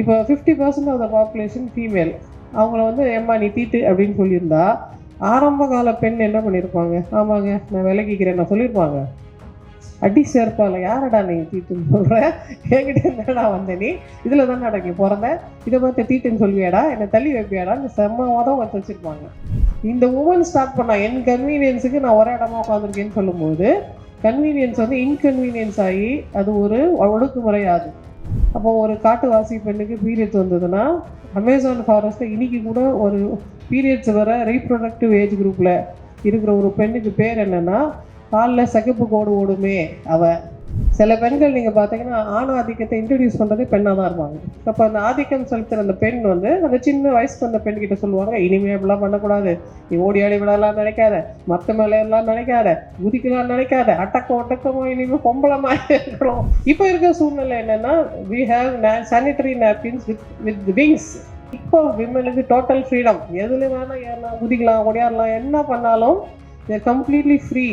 இப்போ fifty percent of the population female அவங்கள வந்து ஏம்மா நீ தீட்டு அப்படின்னு சொல்லியிருந்தா ஆரம்ப கால பெண் என்ன பண்ணியிருப்பாங்க? ஆமாங்க நான் விலகிக்கிறேன் நான் சொல்லியிருப்பாங்க. அடி சேர்ப்பால யாரடா நீ தீட்டுன்னு சொல்கிற என்கிட்ட என்னடா வந்த நீ? இதில் தானே நீ பிறந்த? இதை பார்த்து தீட்டுன்னு சொல்வியாடா என்னை தள்ளி வைப்பியாடா? இந்த செம்ம உதவ வச்சுருப்பாங்க. இந்த உமன் ஸ்டார்ட் பண்ணா என் கன்வீனியன்ஸுக்கு நான் ஒரே இடமா உட்காந்துருக்கேன்னு சொல்லும்போது கன்வீனியன்ஸ் வந்து இன்கன்வீனியன்ஸ் ஆகி அது ஒரு ஒடுக்குமுறை ஆகுது. அப்போ ஒரு காட்டுவாசி பெண்ணுக்கு பீரியட்ஸ் வந்ததுன்னா அமேசான் ஃபாரஸ்ட்டில் இன்றைக்கி கூட ஒரு பீரியட்ஸ் வர ரீப்ரொடக்டிவ் ஏஜ் குரூப்பில் இருக்கிற ஒரு பெண்ணுக்கு பேர் என்னென்னா காலில் சகப்பு கோடு ஓடுமே அவ. சில பெண்கள் நீங்கள் பார்த்தீங்கன்னா ஆண் ஆதிக்கத்தை இன்ட்ரடியூஸ் பண்ணுறதே பெண்ணாக தான் இருப்பாங்க. அப்போ அந்த ஆதிக்கம் செலுத்துகிற அந்த பெண் வந்து அந்த சின்ன வயசுக்கு அந்த பெண் கிட்ட சொல்லுவாங்க இனிமே அப்படிலாம் பண்ணக்கூடாது. நீ ஓடி ஆடி விடலாம் நினைக்காத. மற்ற மேலே எல்லாம் நினைக்காத. குதிக்கலாம் நினைக்காத. அட்டக்கம் ஒட்டக்கமோ இனிமேல் பொம்பளமா இருக்கிறோம் இப்போ இருக்கிற சூழ்நிலை என்னென்னா we have sanitary napkins with with wings இப்போ விமனுக்கு டோட்டல் ஃப்ரீடம் எதில் வேணால் ஏறலாம் குதிக்கலாம் ஓடியாடலாம் என்ன பண்ணாலும் கம்ப்ளீட்லி ஃப்ரீ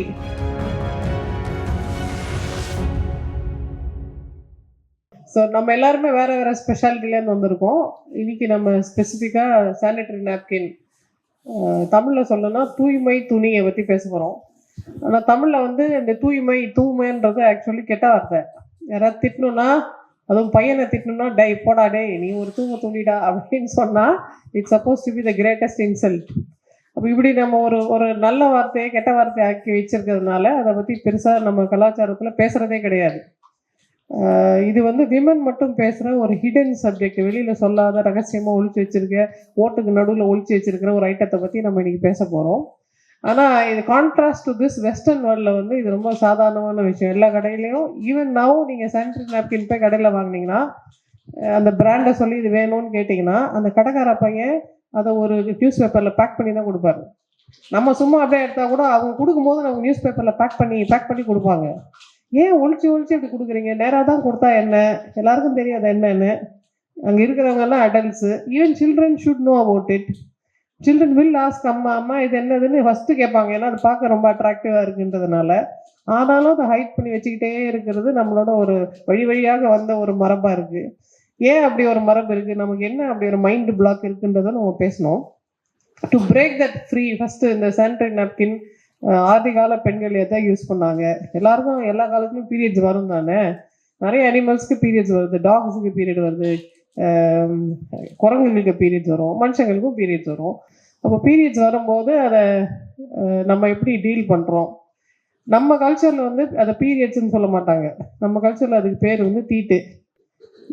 ஸோ நம்ம எல்லாருமே வேற வேற ஸ்பெஷாலிட்டிலேருந்து வந்திருக்கோம். இன்னைக்கு நம்ம ஸ்பெசிஃபிக்காக சானிடரி நாப்கின் தமிழில் சொல்லணும்னா தூய்மை துணியை பற்றி பேச போகிறோம் ஆனால் தமிழில் வந்து இந்த தூய்மை தூய்மைன்றது ஆக்சுவலி கெட்ட வார்த்தை. யாராவது திட்டணும்னா அதுவும் பையனை திட்டணும்னா டை போடா டே நீ ஒரு தூங்க துணிடா அப்படின்னு சொன்னால் it's supposed to be the greatest insult அப்போ இப்படி நம்ம ஒரு ஒரு நல்ல வார்த்தையை கெட்ட வார்த்தையை ஆக்கி வச்சிருக்கிறதுனால அதை பற்றி பெருசாக நம்ம கலாச்சாரத்தில் பேசுகிறதே கிடையாது. இது வந்து விமன் மட்டும் பேசுகிற ஒரு ஹிடன் சப்ஜெக்ட் வெளியில் சொல்லாத ரகசியமாக ஒழிச்சு வச்சிருக்க ஓட்டுக்கு நடுவில் ஒழிச்சு வச்சிருக்கிற ஒரு ஐட்டத்தை பற்றி நம்ம இன்றைக்கி பேச போகிறோம் ஆனால் இது கான்ட்ராஸ்ட் டு திஸ் வெஸ்டர்ன் வேர்ல்டில் வந்து இது ரொம்ப சாதாரணமான விஷயம். எல்லா கடையிலையும் ஈவன் நவ் நீங்கள் சானிடரி நாப்கின் போய் கடையில் வாங்கினீங்கன்னா அந்த பிராண்டை சொல்லி இது வேணும்னு கேட்டிங்கன்னா அந்த கடைக்கார பையன் அதை ஒரு நியூஸ் பேப்பரில் பேக் பண்ணி தான் கொடுப்பாரு. நம்ம சும்மா அப்படியே எடுத்தால் கூட அவங்க கொடுக்கும்போது நம்ம நியூஸ் பேப்பரில் பேக் பண்ணி பேக் பண்ணி கொடுப்பாங்க. ஏன் ஒழிச்சு ஒழிச்சு இப்படி கொடுக்குறீங்க? நேராக தான் கொடுத்தா என்ன? எல்லாருக்கும் தெரியாது என்னன்னு? அங்கே இருக்கிறவங்க எல்லாம் adults even children should know about it children will ask அம்மா அம்மா இது என்னதுன்னு ஃபஸ்ட்டு கேட்பாங்க. ஏன்னா அது பார்க்க ரொம்ப அட்ராக்டிவாக இருக்குன்றதுனால. ஆனாலும் அதை ஹைட் பண்ணி வச்சுக்கிட்டே இருக்கிறது நம்மளோட ஒரு வழி வழியாக வந்த ஒரு மரபாக இருக்குது ஏன் அப்படி ஒரு மரபு இருக்குது நமக்கு என்ன அப்படி ஒரு மைண்ட் பிளாக் இருக்குன்றதை நம்ம பேசணும். To break that free first இந்த சானிடரி நாப்கின் ஆதி கால பெண்கள் எதை யூஸ் பண்ணாங்க? எல்லாருக்கும் எல்லா காலத்துலையும் பீரியட்ஸ் வரும் தானே? நிறைய அனிமல்ஸ்க்கு பீரியட்ஸ் வருது. டாக்ஸுக்கு பீரியட் வருது. குரங்குகளுக்கு பீரியட்ஸ் வரும். மனுஷங்களுக்கும் பீரியட்ஸ் வரும். அப்போ பீரியட்ஸ் வரும்போது அதை நம்ம எப்படி டீல் பண்ணுறோம் நம்ம கல்ச்சரில் வந்து அதை பீரியட்ஸ்னு சொல்ல மாட்டாங்க. நம்ம கல்ச்சரில் அதுக்கு பேர் வந்து தீட்டு.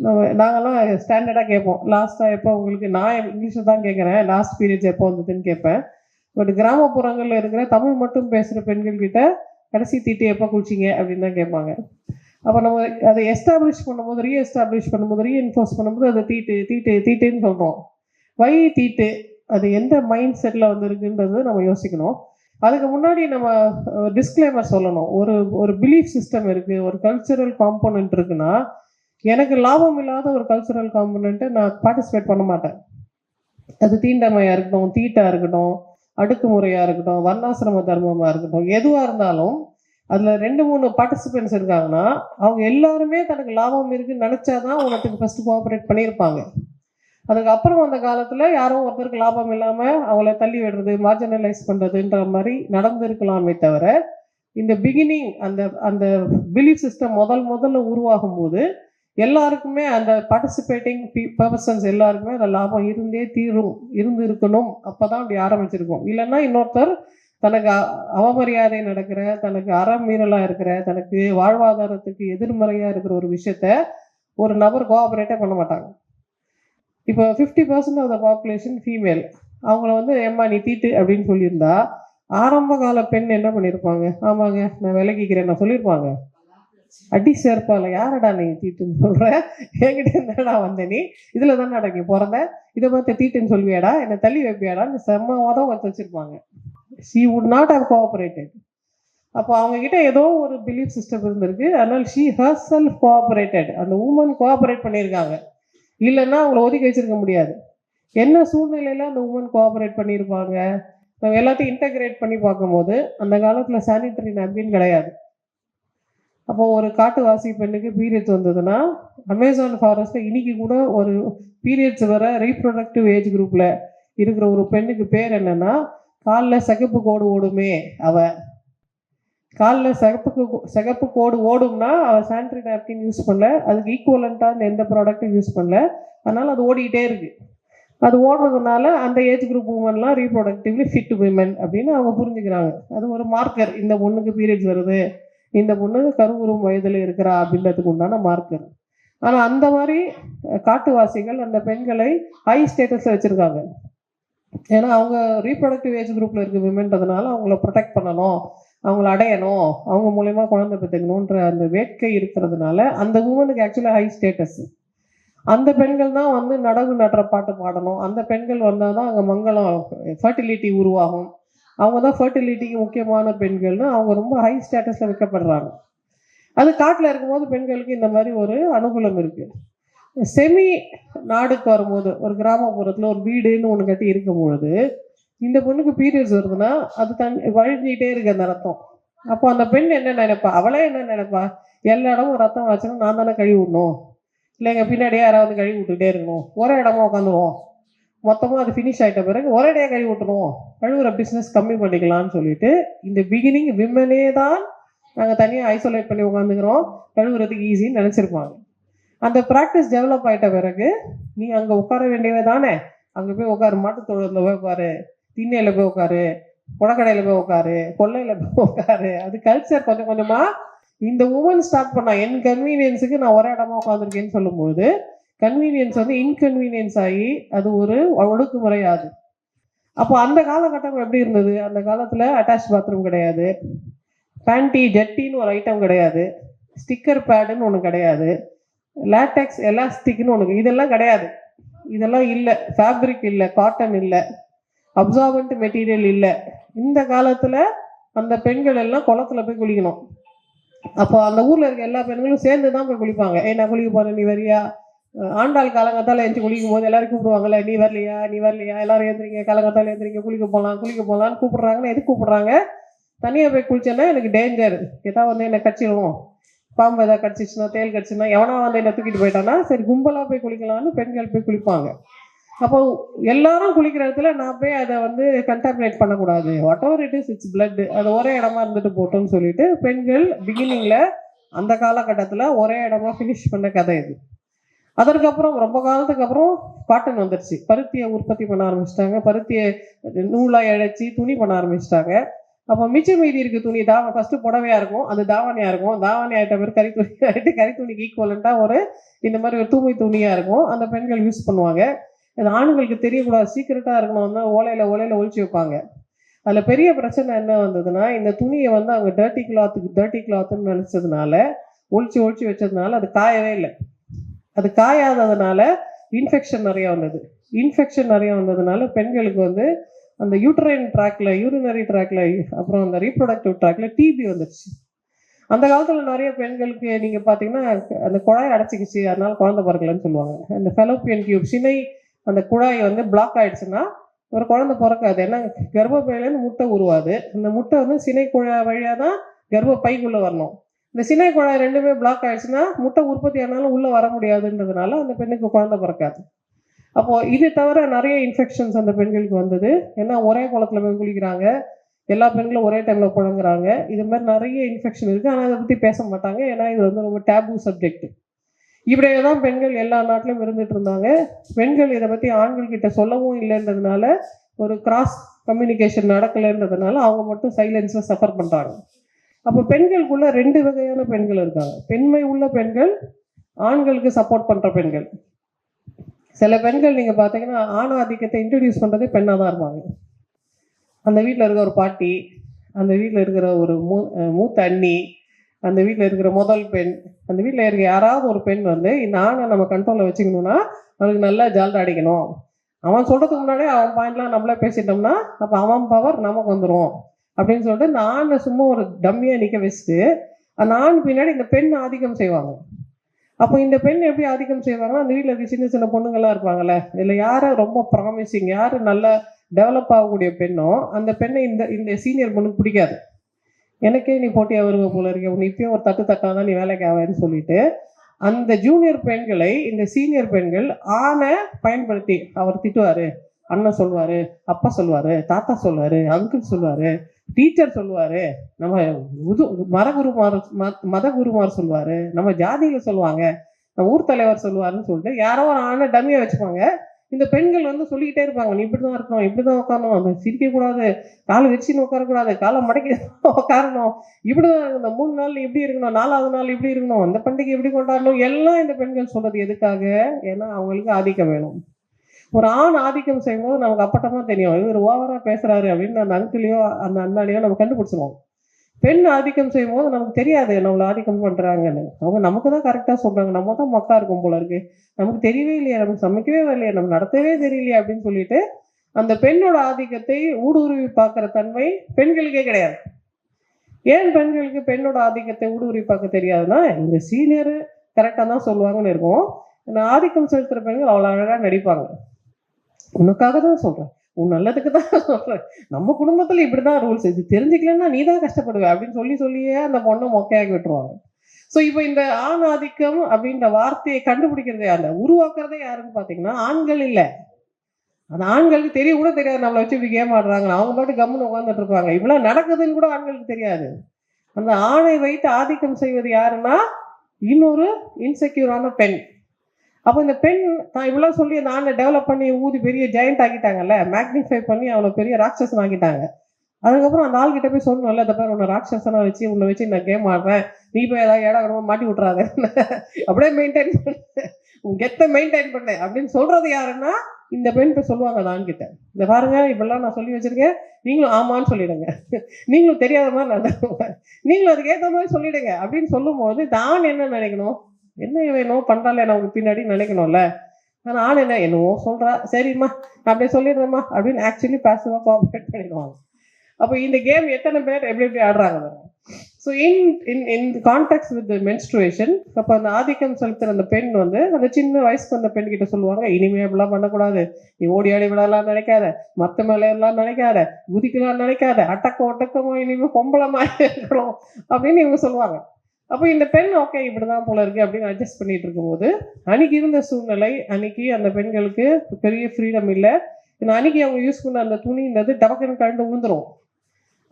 நம்ம நாங்கெல்லாம் ஸ்டாண்டர்டாக கேட்போம். லாஸ்ட்டாக எப்போ உங்களுக்கு நான் இங்கிலீஷில் தான் கேட்குறேன். லாஸ்ட் பீரியட்ஸ் எப்போ வந்ததுன்னு கேட்பேன். பட் கிராமப்புறங்களில் இருக்கிற தமிழ் மட்டும் பேசுகிற பெண்கள் கிட்ட கடைசி தீட்டு எப்போ குளிச்சிங்க அப்படின்னு தான் கேட்பாங்க. அப்போ நம்ம அதை எஸ்டாப்ளிஷ் பண்ணும்போது ரீ எஸ்டாப்ளிஷ் பண்ணும்போது ரீஎன்ஃபோர்ஸ் பண்ணும்போது அதை தீட்டு தீட்டு தீட்டுன்னு சொல்கிறோம் வை தீட்டு? அது எந்த மைண்ட் செட்டில் வந்து இருக்குன்றது நம்ம யோசிக்கணும். அதுக்கு முன்னாடி நம்ம டிஸ்க்ளைமர் சொல்லணும். ஒரு ஒரு பிலீஃப் சிஸ்டம் இருக்குது ஒரு கல்ச்சுரல் காம்போனன்ட் இருக்குன்னா எனக்கு லாபம் இல்லாத ஒரு கல்ச்சுரல் காம்போனண்ட்டை நான் பார்ட்டிசிபேட் பண்ண மாட்டேன். அது தீண்டமையாக இருக்கட்டும் தீட்டாக இருக்கட்டும் அடுக்குமுறையாக இருக்கட்டும் வர்ணாசிரம தர்மமாக இருக்கட்டும் எதுவாக இருந்தாலும் அதில் ரெண்டு மூணு பார்ட்டிசிபென்ட்ஸ் இருக்காங்கன்னா அவங்க எல்லாருமே தனக்கு லாபம் இருக்குன்னு நினச்சாதான் உனக்கு ஃபஸ்ட்டு கோஆப்ரேட் பண்ணியிருப்பாங்க. அதுக்கப்புறம் அந்த காலத்தில் யாரும் ஒருத்தருக்கு லாபம் இல்லாமல் அவங்கள தள்ளி விடுறது மார்ஜினலைஸ் பண்ணுறதுன்ற மாதிரி நடந்திருக்கலாமே தவிர இந்த பிகினிங் அந்த அந்த பிலீஃப் சிஸ்டம் முதல் முதல்ல உருவாகும் போது எல்லாருக்குமே அந்த பார்ட்டிசிபேட்டிங் பர்சன்ஸ் எல்லாருக்குமே அந்த லாபம் இருந்தே தீரும் இருந்து இருக்கணும். அப்போ தான் அப்படி ஆரம்பிச்சிருக்கோம். இல்லைன்னா இன்னொருத்தர் தனக்கு அ- அவமரியாதை நடக்கிற தனக்கு அறமீறலாக இருக்கிற தனக்கு வாழ்வாதாரத்துக்கு எதிர்மறையாக இருக்கிற ஒரு விஷயத்த ஒரு நபர் கோஆபரேட்டே பண்ண மாட்டாங்க. இப்போ fifty percent of the population female அவங்கள வந்து ஏம்மா நீ தீட்டு அப்படின்னு சொல்லியிருந்தா ஆரம்ப கால பெண் என்ன பண்ணியிருப்பாங்க ஆமாங்க நான் விலகிக்கிறேன். நான் சொல்லியிருப்பாங்க. அடி சேர்ப்பால யாரடா நீ தீட்டுன்னு சொல்ற? என்கிட்ட என்னடா வந்த நீ? இதுல தானே நீ பிறந்த? இதை பார்த்து தீட்டுன்னு சொல்வியாடா என்னை தள்ளி வைப்பியாடான்னு செம்ம தான் வச்சு வச்சிருப்பாங்க. She would not have cooperated அப்போ அவங்க கிட்ட ஏதோ ஒரு பிலீஃப் சிஸ்டம் இருந்திருக்கு. அதனால ஷீ ஹர் செல்ஃப் கோஆபரேட்டட் அந்த உமன் கோஆபரேட் பண்ணியிருக்காங்க. இல்லைன்னா அவங்கள ஒதுக்கி வச்சிருக்க முடியாது. என்ன சூழ்நிலையில அந்த உமன் கோஆபரேட் பண்ணியிருப்பாங்க? நம்ம எல்லாத்தையும் இன்டகிரேட் பண்ணி பார்க்கும்போது அந்த காலத்தில் சானிட்டரி napkin கிடையாது. அப்போ ஒரு காட்டுவாசி பெண்ணுக்கு பீரியட்ஸ் வந்ததுன்னா அமேசான் ஃபாரஸ்ட்டில் இன்னைக்கு கூட ஒரு பீரியட்ஸ் வர ரீப்ரொடக்டிவ் ஏஜ் குரூப்பில் இருக்கிற ஒரு பெண்ணுக்கு பேர் என்னன்னா காலில் சிகப்பு கோடு ஓடுமே அவ. காலில் சிகப்புக்கு சிகப்பு கோடு ஓடும்னா அவள் சானிடரி நாப்கின் யூஸ் பண்ணல அதுக்கு ஈக்குவலண்ட்டாக எந்த ப்ராடக்ட்டும் யூஸ் பண்ணல. அதனால் அது ஓடிக்கிட்டே இருக்கு. அது ஓடுறதுனால அந்த ஏஜ் குரூப் உமன்லாம் ரீப்ரொடக்டிவ்லி ஃபிட் விமன் அப்படின்னு அவங்க புரிஞ்சுக்கிறாங்க. அது ஒரு மார்க்கர் இந்த பொண்ணுக்கு பீரியட்ஸ் வருது. இந்த பொண்ணு கருவுறும் வயதில் இருக்கிறா அப்படின்றதுக்கு உண்டான மார்க்கர் ஆனால் அந்த மாதிரி காட்டுவாசிகள் அந்த பெண்களை ஹை ஸ்டேட்டஸில் வச்சுருக்காங்க. ஏன்னா அவங்க ரீப்ரொடக்டிவ் ஏஜ் குரூப்பில் இருக்க விமென்றதுனால அவங்கள ப்ரொடெக்ட் பண்ணணும் அவங்கள அடையணும் அவங்க மூலயமா குழந்தை பெற்றுக்கணுன்ற அந்த வேட்கை இருக்கிறதுனால அந்த உமனுக்கு ஆக்சுவலாக ஹை ஸ்டேட்டஸ் அந்த பெண்கள் தான் வந்து நடவு நடுற பாட்டு பாடணும். அந்த பெண்கள் வந்தால் தான் அங்கே மங்களம் ஃபர்டிலிட்டி உருவாகும். அவங்க தான் ஃபர்டிலிட்டிக்கு முக்கியமான பெண்கள்னு அவங்க ரொம்ப ஹை ஸ்டேட்டஸில் வைக்கப்படுறாங்க. அது காட்டில் இருக்கும்போது பெண்களுக்கு இந்த மாதிரி ஒரு அனுகூலம் இருக்குது செமி நாடுக்கு வரும்போது ஒரு கிராமப்புறத்தில் ஒரு வீடுன்னு ஒன்று கட்டி இருக்கும் பொழுது இந்த பொண்ணுக்கு பீரியட்ஸ் வருதுன்னா அது தன் வழிஞ்சிக்கிட்டே இருக்கு அந்த ரத்தம். அப்போ அந்த பெண் என்ன நினைப்பா? அவளே என்ன நினைப்பா? எல்லா இடமும் ரத்தம் வச்சுன்னா நான் தானே கழுவி விடணும். எங்கள் பின்னாடியே யாராவது கழுவி விட்டுக்கிட்டே இருக்கணும். ஒரே இடமா உட்காந்துருவோம். மொத்தமாக அது ஃபினிஷ் ஆகிட்ட பிறகு ஒரே கை கழுவி விட்டுருவோம் கழுவுற பிஸ்னஸ் கம்மி பண்ணிக்கலாம்னு சொல்லிட்டு இந்த பிகினிங் விமனே தான் நாங்கள் தனியாக ஐசோலேட் பண்ணி உட்காந்துக்கிறோம் கழுவுறதுக்கு ஈஸின்னு நினச்சிருப்பாங்க. அந்த ப்ராக்டிஸ் டெவலப் ஆயிட்ட பிறகு நீ அங்கே உட்கார வேண்டியவை தானே? அங்கே போய் உட்காரு மாட்டுத் தொழுவில் போய் உட்காரு திண்ணையில் போய் உட்காரு புடக்கடையில் போய் உட்காரு கொல்லையில் போய் உட்காரு. அது கல்ச்சர் கொஞ்சம் கொஞ்சமாக இந்த உமன் ஸ்டார்ட் பண்ணா என் கன்வீனியன்ஸுக்கு நான் ஒரே இடமா உட்காந்துருக்கேன்னு சொல்லும்போது கன்வீனியன்ஸ் வந்து இன்கன்வீனியன்ஸ் ஆகி அது ஒரு ஒடுக்குமுறை ஆகுது அப்போ அந்த காலகட்டம் எப்படி இருந்தது? அந்த காலத்தில் அட்டாச் பாத்ரூம் கிடையாது. பேண்டி ஜெட்டின்னு ஒரு ஐட்டம் கிடையாது. ஸ்டிக்கர் பேடுன்னு ஒன்று கிடையாது. லேட்டெக்ஸ் எலாஸ்டிக்னு ஒன்று இதெல்லாம் கிடையாது. இதெல்லாம் இல்லை. ஃபேப்ரிக் இல்லை. காட்டன் இல்லை. அப்சார்பண்ட் மெட்டீரியல் இல்லை. இந்த காலத்தில் அந்த பெண்கள் எல்லாம் குளத்துல போய் குளிக்கணும். அப்போ அந்த ஊரில் இருக்க எல்லா பெண்களும் சேர்ந்து தான் போய் குளிப்பாங்க. ஏய் நான் குளிக்க போகிறேன் நீ வரியா? ஆண்டாள் காலங்கத்தால் எழுந்து குளிக்கும் போது எல்லாரும் கூப்பிடுவாங்கல்ல நீ வரலையா? நீ வரலையா? எல்லாரும் எழுந்திரிங்க காலங்கத்தால் எழுந்திரிங்க குளிக்க போகலாம் குளிக்க போகலான்னு கூப்பிடுறாங்கன்னு எதுக்கு கூப்பிடுறாங்க? தனியாக போய் குளிச்சேன்னா எனக்கு டேஞ்சர் ஏதாவது வந்து என்னை கட்சிடுவோம் பாம்பு ஏதாவது கடிச்சிச்சுன்னா தேல் கடிச்சுன்னா எவனா வந்து என்னை தூக்கிட்டு போயிட்டானா சரி கும்பலாக போய் குளிக்கலாம்னு பெண்கள் போய் குளிப்பாங்க. அப்போ எல்லாரும் குளிக்கிற இடத்துல நான் போய் அதை வந்து கண்டாமினேட் பண்ணக்கூடாது. Whatever it is it's blood அது ஒரே இடமா இருந்துட்டு போட்டோம்னு சொல்லிட்டு பெண்கள் பிகினிங்ல அந்த காலகட்டத்தில் ஒரே இடமா ஃபினிஷ் பண்ண கதை இது. அதற்கப்புறம் ரொம்ப காலத்துக்கு அப்புறம் காட்டன் வந்துருச்சு. பருத்தியை உற்பத்தி பண்ண ஆரம்பிச்சிட்டாங்க. பருத்தியை நூலாக இழைச்சி துணி பண்ண ஆரம்பிச்சிட்டாங்க. அப்போ மிச்சம் மீதி இருக்கு துணி தாவ ஃபர்ஸ்ட் புடவையா இருக்கும் அது தாவணியா இருக்கும். தாவணி ஆகிட்ட மாதிரி கறி துணி ஆகிட்டு கறி துணிக்கு ஈக்குவலண்டா ஒரு இந்த மாதிரி ஒரு தூமை துணியா இருக்கும். அந்த பெண்கள் யூஸ் பண்ணுவாங்க. இது ஆண்களுக்கு தெரியக்கூடாது. சீக்கிரட்டா இருக்கணும்னா ஓலையில ஓலையில ஒழிச்சு வைப்பாங்க. அதுல பெரிய பிரச்சனை என்ன வந்ததுன்னா இந்த துணியை வந்து அவங்க டர்ட்டி கிளாத்துக்கு டர்ட்டி கிளாத்துன்னு நினைச்சதுனால ஒழிச்சு ஒழிச்சு வச்சதுனால அது காயவே இல்லை. அது காயாததுனால இன்ஃபெக்ஷன் நிறைய வந்தது. இன்ஃபெக்ஷன் நிறைய வந்ததுனால பெண்களுக்கு வந்து அந்த யூட்ரைன் ட்ராக்ல யூரினரி ட்ராக்ல அப்புறம் அந்த ரீப்ரொடக்டிவ் ட்ராக்ல டிபி வந்துருச்சு. அந்த காலத்துல நிறைய பெண்களுக்கு நீங்க பாத்தீங்கன்னா அந்த குழாய் அடைச்சிக்கிச்சு அதனால குழந்தை பிறக்கலன்னு சொல்லுவாங்க. அந்த ஃபெலோப்பியன் டியூப் சினை அந்த குழாய் வந்து பிளாக் ஆயிடுச்சுன்னா ஒரு குழந்தை பிறக்காது. ஏன்னா கர்ப்பப்பையிலேருந்து முட்டை உருவாது. அந்த முட்டை வந்து சினை குழாய் வழியாக தான் கர்ப்பப்பைக்குள்ளே வரணும். இந்த சினை குழாய் ரெண்டுமே பிளாக் ஆயிடுச்சுன்னா முட்டை உற்பத்தி ஆனாலும் உள்ளே வர முடியாதுன்றதுனால அந்த பெண்ணுக்கு குழந்தை பிறக்காது. அப்போது இது தவிர நிறைய இன்ஃபெக்ஷன்ஸ் அந்த பெண்களுக்கு வந்தது. ஏன்னா ஒரே குளத்துல போய் குளிக்கிறாங்க. எல்லா பெண்களும் ஒரே டைமில் குழங்குறாங்க இது மாதிரி நிறைய இன்ஃபெக்ஷன் இருக்குது ஆனால் அதை பற்றி பேச மாட்டாங்க. ஏன்னா இது வந்து ரொம்ப டேபு சப்ஜெக்ட் இப்படியே தான் பெண்கள் எல்லா நாட்டிலும் இருந்துட்டு இருந்தாங்க. பெண்கள் இதை பற்றி ஆண்கள் கிட்ட சொல்லவும் இல்லைன்றதுனால ஒரு கிராஸ் கம்யூனிகேஷன் நடக்கலைன்றதுனால அவங்க மட்டும் சைலன்ஸில் சஃபர் பண்ணுறாங்க அப்போ பெண்களுக்குள்ள ரெண்டு வகையான பெண்கள் இருக்காங்க. பெண்மை உள்ள பெண்கள் ஆண்களுக்கு சப்போர்ட் பண்ற பெண்கள். சில பெண்கள் நீங்க பாத்தீங்கன்னா ஆணாதிக்கத்தை இன்ட்ரடியூஸ் பண்றதே பெண்ணா தான் இருப்பாங்க. அந்த வீட்டில் இருக்கிற ஒரு பாட்டி அந்த வீட்டில் இருக்கிற ஒரு மூ மூத்த அண்ணி அந்த வீட்டில் இருக்கிற முதல் பெண் அந்த வீட்டில் இருக்கிற யாராவது ஒரு பெண் வந்து இந்த ஆணை நம்ம கண்ட்ரோலில் வச்சுக்கணும்னா அவனுக்கு நல்லா ஜால்ரா அடிக்கணும். அவன் சொல்றதுக்கு முன்னாடியே அவன் பாயிண்ட்லாம் நம்மளே பேசிட்டோம்னா அப்போ அவன் பவர் நமக்கு வந்துடும் அப்படின்னு சொல்லிட்டு நான் ஆணை சும்மா ஒரு டம்மியாக நிற்க வச்சுட்டு அந்த பின்னாடி இந்த பெண் ஆதிக்கம் செய்வாங்க. அப்போ இந்த பெண் எப்படி ஆதிக்கம் செய்வாங்கன்னா அந்த வீட்டில் இருக்க சின்ன சின்ன பொண்ணுங்கள்லாம் இருப்பாங்கல்ல இதில் யாரை ரொம்ப ப்ராமிசிங் யார் நல்ல டெவலப் ஆகக்கூடிய பெண்ணோ அந்த பெண்ணை இந்த இந்த சீனியர் பொண்ணுக்கு பிடிக்காது. எனக்கே நீ போட்டியாக வருவ போல இருக்க உன் இப்பயும் ஒரு தட்டு தட்டாக தான் நீ வேலைக்கு ஆவேன்னு சொல்லிட்டு அந்த ஜூனியர் பெண்களை இந்த சீனியர் பெண்கள் ஆணை பயன்படுத்தி அவர் திட்டுவார் அண்ணன் சொல்வார் அப்பா சொல்வார் தாத்தா சொல்வார் அங்கிள் சொல்வார் டீச்சர் சொல்லுவாரு நம்ம உது மரகுருமார் மத குருமார் சொல்லுவாரு நம்ம ஜாதியில சொல்லுவாங்க நம்ம ஊர் தலைவர் சொல்லுவாருன்னு சொல்லிட்டு யாரோ ஒரு ஆணை டம்மியா வச்சுப்பாங்க இந்த பெண்கள் வந்து சொல்லிக்கிட்டே இருப்பாங்க நீ இப்படிதான் இருக்கணும் இப்படிதான் உட்காரணும் அந்த சிரிக்க கூடாது காலை வச்சுன்னு உட்காரக்கூடாது காலை மடக்கி உட்காரணும் இப்படிதான் இந்த மூணு நாள் இப்படி இருக்கணும் நாலாவது நாள் இப்படி இருக்கணும் அந்த பண்டிகை எப்படி கொண்டாடணும் எல்லாம் இந்த பெண்கள் சொல்றது எதுக்காக? ஏன்னா அவங்களுக்கு ஆதிக்கம் வேணும். ஒரு ஆண் ஆதிக்கம் செய்யும்போது நமக்கு அப்பட்டமா தெரியும். இவர் ஓவரா பேசுறாரு அப்படின்னு அந்த அங்கிளையோ அந்த அண்ணாலையோ நம்ம கண்டுபிடிச்சிருவோம். பெண் ஆதிக்கம் செய்யும் போது நமக்கு தெரியாது நம்மள ஆதிக்கம் பண்றாங்கன்னு. அவங்க நமக்கு தான் கரெக்டா சொல்றாங்க. நம்ம தான் மக்கா இருக்கும் போல இருக்கு. நமக்கு தெரியவே இல்லையா. நமக்கு சமைக்கவே வரலையே. நம்ம நடத்தவே தெரியலையே அப்படின்னு சொல்லிட்டு அந்த பெண்ணோட ஆதிக்கத்தை ஊடுருவி பார்க்குற தன்மை பெண்களுக்கே கிடையாது. ஏன் பெண்களுக்கு பெண்ணோட ஆதிக்கத்தை ஊடுருவி பார்க்க தெரியாதுன்னா இந்த சீனியர் கரெக்டாக தான் சொல்லுவாங்கன்னு இருக்கும். ஆதிக்கம் செலுத்துற பெண்கள் அவ்வளோ அழகா நடிப்பாங்க. உனக்காக தான் சொல்றேன். உன் நல்லதுக்கு தான் சொல்றேன். நம்ம குடும்பத்துல இப்படிதான் ரூல்ஸ் இது தெரிஞ்சுக்கலன்னா நீ தான் கஷ்டப்படுவே அப்படின்னு சொல்லி சொல்லியே அந்த பொண்ணை மொக்கையாக்கி விட்டுருவாங்க. ஸோ இப்போ இந்த ஆண் ஆதிக்கம் அப்படின்ற வார்த்தையை கண்டுபிடிக்கிறதே யாரு? உருவாக்குறதே யாருன்னு பார்த்தீங்கன்னா ஆண்கள் இல்லை. அந்த ஆண்களுக்கு தெரிய கூட தெரியாது. நம்மளை வச்சு இப்படி கேம் ஆடுறாங்க அவங்க பாட்டு கம்முன்னு உட்காந்துட்டு இருப்பாங்க. இவ்வளவு நடக்குதுன்னு கூட ஆண்களுக்கு தெரியாது. அந்த ஆணை வைத்து ஆதிக்கம் செய்வது யாருன்னா இன்னொரு இன்செக்யூரான பெண். அப்போ இந்த பெண் நான் இவ்வளோ சொல்லி அந்த ஆணை டெவலப் பண்ணி ஊதி பெரிய ஜெயண்ட் ஆக்கிட்டாங்கல்ல? மேக்னிஃபை பண்ணி அவனை பெரிய ராட்சசன் ஆக்கிட்டாங்க. அதுக்கப்புறம் அந்த ஆள்கிட்ட போய் சொல்லணும்ல இந்த பேர் உன்னை ராட்சசனா வச்சு உன்னை வச்சு நான் கேம் ஆடுறேன். நீ போய் ஏதாவது ஏடா கூடமா மாட்டி விட்றாத அப்படியே மெயின்டைன் பண்ண. உன் கெத்தை மெயின்டைன் பண்ணு. அப்படின்னு சொல்றது யாருன்னா இந்த பெண் போய் சொல்லுவாங்க அந்த ஆண்கிட்ட. இந்த பாருங்க இப்பெல்லாம் நான் சொல்லி வச்சிருக்கேன். நீங்களும் ஆமான்னு சொல்லிடுங்க. நீங்களும் தெரியாத மாதிரி நடந்துக்கோங்க. நீங்களும் அதுக்கு ஏற்ற மாதிரி சொல்லிடுங்க. அப்படின்னு சொல்லும்போது தான் என்ன நினைக்கணும்? என்ன வேணும் நான் நமக்கு பின்னாடி நினைக்கணும்ல ஆனா ஆள் என்ன? என்னவோ சொல்றா. சரிம்மா நான் அப்படியே சொல்லிடுறேம்மா அப்படின்னு ஆக்சுவலி பாசிவா கோஆப்ரேட் பண்ணிடுவாங்க. அப்போ இந்த கேம் எத்தனை பேர் எப்படி எப்படி ஆடுறாங்க so in in in contact with menstruation அப்போ அந்த ஆதிக்கம் செலுத்துற அந்த பெண் வந்து அந்த சின்ன வயசுக்கு அந்த பெண் கிட்ட சொல்லுவாங்க இனிமே அப்படிலாம் பண்ணக்கூடாது. நீ ஓடி ஆடி விடலாம் நினைக்காத. மத்த மேலே எல்லாம் நினைக்காத. குதிக்கலாம் நினைக்காத. அட்டக்க ஒட்டக்கமோ இனிமே பொம்பளமா இருக்கணும் அப்படின்னு இவங்க சொல்லுவாங்க. அப்போ இந்த பெண் ஓகே இப்படிதான் போல இருக்கு அப்படின்னு அட்ஜஸ்ட் பண்ணிட்டு இருக்கும்போது அன்னைக்கு இருந்த சூழ்நிலை அன்னைக்கு அந்த பெண்களுக்கு பெரிய ஃப்ரீடம் இல்லை. ஏன்னா அன்னைக்கு அவங்க யூஸ் பண்ண அந்த துணின்றது டபக்குன்னு கழண்டு விழுந்துரும்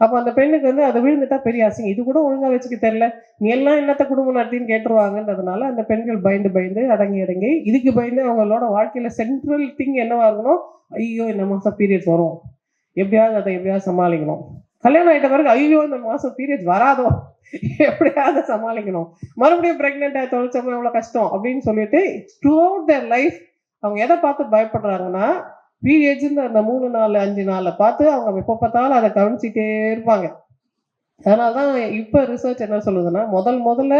அப்போ அந்த பெண்ணுக்கு வந்து அதை விழுந்துட்டா பெரிய அசிங்கம். இது கூட ஒழுங்காக வச்சுக்க தெரியல. நீ எல்லாம் என்னத்த குடும்பம் நடத்தின்னு கேட்டுருவாங்கன்றதுனால அந்த பெண்கள் பயந்து பயந்து அடங்கி அடங்கி இதுக்கு பயந்து அவங்களோட வாழ்க்கையில சென்ட்ரல் திங் என்னவா இருக்கணும்? ஐயோ இந்த மாதம் பீரியட்ஸ் வரும். எப்படியாவது அதை எப்படியாவது சமாளிக்கணும். கல்யாணம் ஆயிட்ட பிறகு ஐயோ இந்த மாசம் பீரியட்ஸ் வராதோ? எப்படியாவது சமாளிக்கணும். மறுபடியும் பிரெக்னென்ட் ஆகி தொழிற்சமா எவ்வளோ கஷ்டம் அப்படின்னு சொல்லிட்டு த்ரூ அவுட் தேர் லைஃப் அவங்க எதை பார்த்து பயப்படுறாங்கன்னா பீரியட்ஸ் அந்த மூணு நாலு அஞ்சு நாளில் பார்த்து அவங்க எப்போ பார்த்தாலும் அதை கவனிச்சிட்டே இருப்பாங்க. அதனால தான் இப்போ ரிசர்ச் என்ன சொல்லுதுன்னா முதல் முதல்ல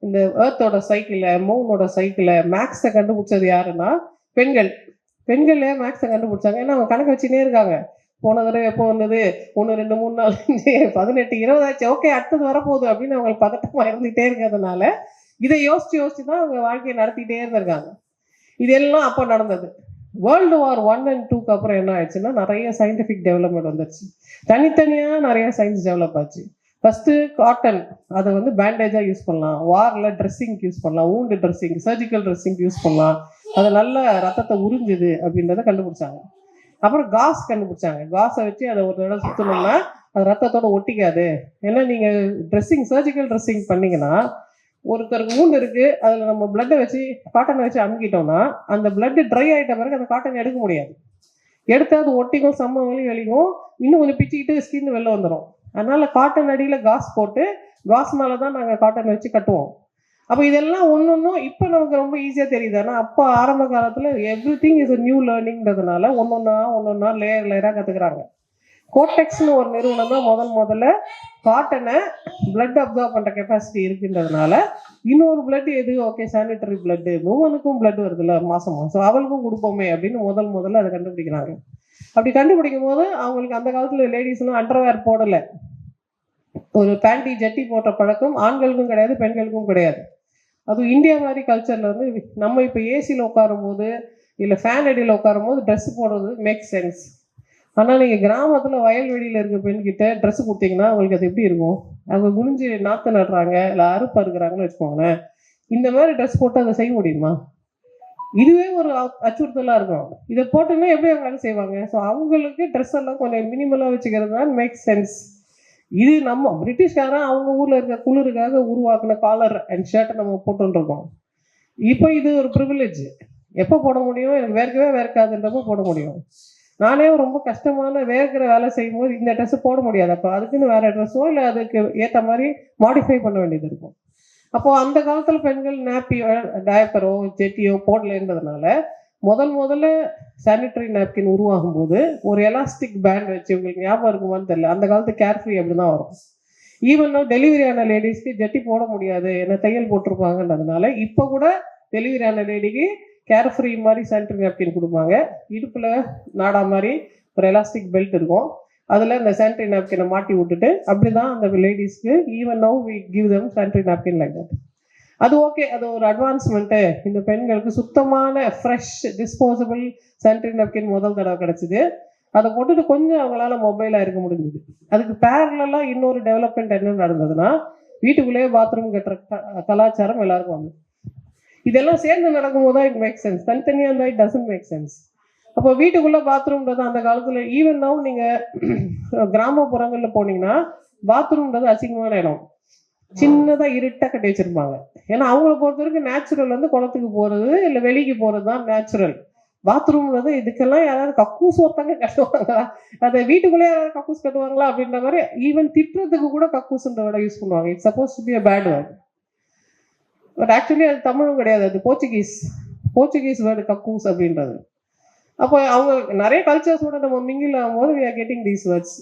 இந்த ஏர்த்தோட சைக்கிளை மூனோட சைக்கிளை மேக்ஸை கண்டுபிடிச்சது யாருன்னா பெண்கள். பெண்கள் மேக்ஸை கண்டுபிடிச்சாங்க. ஏன்னா அவங்க கணக்கு வச்சுனே இருக்காங்க. போன தடவை எப்போ வந்தது? ஒன்று ரெண்டு மூணு நாள் பதினெட்டு இருபதாச்சு ஓகே அடுத்தது வரப்போகுது அப்படின்னு அவங்களுக்கு பதட்டமாக இருந்துகிட்டே இருக்கிறதுனால இதை யோசிச்சு யோசிச்சு தான் அவங்க வாழ்க்கையை நடத்திட்டே இருந்திருக்காங்க. இதெல்லாம் அப்போ நடந்தது. வேர்ல்டு வார் ஒன் அண்ட் டூக்கு அப்புறம் என்ன ஆயிடுச்சுன்னா நிறைய சயின்டிஃபிக் டெவலப்மெண்ட் வந்துருச்சு. தனித்தனியாக நிறைய சயின்ஸ் டெவலப் ஆச்சு. ஃபஸ்ட்டு காட்டன் அதை வந்து பேண்டேஜாக யூஸ் பண்ணலாம். வாரில் ட்ரெஸ்ஸிங் யூஸ் பண்ணலாம். Wound dressing surgical dressing use பண்ணலாம். அது நல்ல ரத்தத்தை உறிஞ்சுது அப்படின்றத கண்டுபிடிச்சாங்க. அப்புறம் காஸ் கண்டுபிடிச்சாங்க. காஸை வச்சு அதை ஒரு தடவை சுத்தணும்னா அது ரத்தத்தோட ஒட்டிக்காது. ஏன்னா நீங்கள் ட்ரெஸ்ஸிங் சர்ஜிக்கல் ட்ரெஸ்ஸிங் பண்ணீங்கன்னா ஒருத்தருக்கு ஊண்டு இருக்கு அதில் நம்ம பிளட்டை வச்சு காட்டனை வச்சு அமுக்கிட்டோம்னா அந்த பிளட் ட்ரை ஆகிட்ட பிறகு அந்த காட்டன் எடுக்க முடியாது. எடுத்து அது ஒட்டிக்கும் செம்ம வெளியும் இன்னும் கொஞ்சம் பிச்சுக்கிட்டு ஸ்கின் வெளில வந்துடும் அதனால காட்டன் அடியில் காஸ் போட்டு காஸ் மேலே தான் நாங்கள் காட்டன் வச்சு கட்டுவோம். அப்போ இதெல்லாம் ஒன்று ஒன்றும் இப்போ நமக்கு ரொம்ப ஈஸியாக தெரியுது. ஆனால் அப்போ ஆரம்ப காலத்தில் எவ்ரி திங் இஸ் நியூ லேர்னிங்கிறதுனால ஒன்று ஒன்றா ஒன்று ஒன்றா லேயர் லேயராக கற்றுக்குறாங்க கோட்டெக்ஸ்னு ஒரு நிறுவனம் தான் முதல் முதல்ல காட்டனை பிளட் அப்சர்வ் பண்ணுற கெப்பாசிட்டி இருக்குன்றதுனால இன்னொரு பிளட் எது? ஓகே சானிட்டரி பிளட்டு மூவனுக்கும் பிளட் வருதுல்ல மாதம் மாதம் அவளுக்கும் கொடுப்போமே அப்படின்னு முதல் முதல்ல அதை கண்டுபிடிக்கிறாங்க. அப்படி கண்டுபிடிக்கும் போது அவங்களுக்கு அந்த காலத்தில் லேடிஸ்லாம் அண்டர்வேர் போடலை. ஒரு பேண்டி ஜட்டி போட்ட பழக்கம் ஆண்களுக்கும் கிடையாது பெண்களுக்கும் கிடையாது. அதுவும் இந்தியா மாதிரி கல்ச்சரில் வந்து நம்ம இப்போ ஏசியில் உட்காரும் போது இல்லை ஃபேன் அடியில் உட்காரும் போது ட்ரெஸ் போடுறது மேக் சென்ஸ் ஆனால் நீங்கள் கிராமத்தில் வயல்வெளியில் இருக்க பெண்கிட்ட ட்ரெஸ் கொடுத்தீங்கன்னா அவங்களுக்கு அது எப்படி இருக்கும்? அவங்க குனிஞ்சு நாற்று நடுறாங்க இல்லை அறுப்பு அறுக்குறாங்கன்னு வச்சுக்கோங்களேன். இந்த மாதிரி ட்ரெஸ் போட்டு அதை செய்ய முடியுமா? இதுவே ஒரு அச்சுறுத்தலாக இருக்கும். இதை போட்டுன்னா எப்படி அவங்க வேலை செய்வாங்க? ஸோ அவங்களுக்கு ட்ரெஸ் எல்லாம் கொஞ்சம் மினிமலாக வச்சுக்கிறது தான் மேக் சென்ஸ் இது நம்ம பிரிட்டிஷ்காரன் அவங்க ஊர்ல இருக்க குளிருக்காக உருவாக்குன காலர் அண்ட் ஷர்ட்டை நம்ம போட்டுன்னு இருக்கோம் இப்போ இது ஒரு ப்ரிவிலேஜ் எப்போ போட முடியும்? எனக்கு வேர்க்கவே வேர்க்காதுன்றப்போ போட முடியும். நானே ரொம்ப கஷ்டமான வேர்க்கிற வேலை செய்யும்போது இந்த ட்ரெஸ் போட முடியாது. அப்போ அதுக்குன்னு வேற ட்ரெஸ்ஸோ இல்லை அதுக்கு ஏற்ற மாதிரி மாடிஃபை பண்ண வேண்டியது இருக்கும். அப்போ அந்த காலத்துல பெண்கள் நாப்பியோ டயப்பரோ ஜெட்டியோ போடலைன்றதுனால முதல் முதல்ல சானிட்டரி நாப்கின் உருவாகும் போது ஒரு எலாஸ்டிக் பேண்ட் வச்சு உங்களுக்கு ஞாபகம் இருக்குமான்னு தெரியல. அந்த காலத்து கேர்ஃப்ரீ அப்படிதான் வரும். ஈவன் டெலிவரி ஆன லேடிஸ்க்கு ஜட்டி போட முடியாது ஏன்னா தையல் போட்டிருப்பாங்கன்றதுனால இப்போ கூட டெலிவரி ஆன லேடிக்கு கேர்ஃப்ரீ மாதிரி சானிட்டரி நாப்கின் கொடுப்பாங்க. இடுப்புல நாடா மாதிரி ஒரு எலாஸ்டிக் பெல்ட் இருக்கும். அதில் இந்த சானிட்டரி நாப்கினை மாட்டி விட்டுட்டு அப்படிதான் அந்த லேடிஸ்க்கு even no we give them sanitary napkin like that அது ஓகே அது ஒரு அட்வான்ஸ்மெண்ட்டு இந்த பெண்களுக்கு சுத்தமான ஃப்ரெஷ் டிஸ்போசபிள் சானிடரி நப்கின் முதல் தடவை கிடச்சிது. அதை போட்டுட்டு கொஞ்சம் அவங்களால மொபைலாக இருக்க முடிஞ்சுது. அதுக்கு பேரலாக இன்னொரு டெவலப்மெண்ட் என்ன நடந்ததுன்னா வீட்டுக்குள்ளேயே பாத்ரூம் கட்டுற கலாச்சாரம் எல்லாருக்கும் வந்து இதெல்லாம் சேர்ந்து நடக்கும்போது தான் இட் மேக் சென்ஸ் தனித்தனியாக இருந்தால் இட் டசன்ட் மேக் சென்ஸ் அப்போ வீட்டுக்குள்ளே பாத்ரூம்ன்றது அந்த காலத்தில் ஈவன் நவு நீங்கள் கிராமப்புறங்களில் போனீங்கன்னா பாத்ரூம்ன்றது அசிங்கமான இடம். சின்னதா இருட்டா கட்டி வச்சிருப்பாங்க. ஏன்னா அவங்கள பொறுத்த வரைக்கும் நேச்சுரல் வந்து குளத்துக்கு போறது இல்ல வெளிக்கு போறது தான் நேச்சுரல் பாத்ரூம்ன்றது இதுக்கெல்லாம் யாராவது கக்கூஸ் ஒருத்தங்க கட்டுவாங்களா? அதை வீட்டுக்குள்ளே யாராவது கக்கூஸ் கட்டுவாங்களா அப்படின்ற மாதிரி ஈவன் திட்டுறதுக்கு கூட கக்கூஸ்ன்ற விட யூஸ் பண்ணுவாங்க. It's supposed to be a bad word but actually அது தமிழும் கிடையாது. அது போர்ச்சுகீஸ் போர்ச்சுகீஸ் வேர்டு கக்கூஸ் அப்படின்றது. அப்போ அவங்க நிறைய கல்ச்சர்ஸோட நம்ம மிங்கிள் ஆகும்போது we are getting these words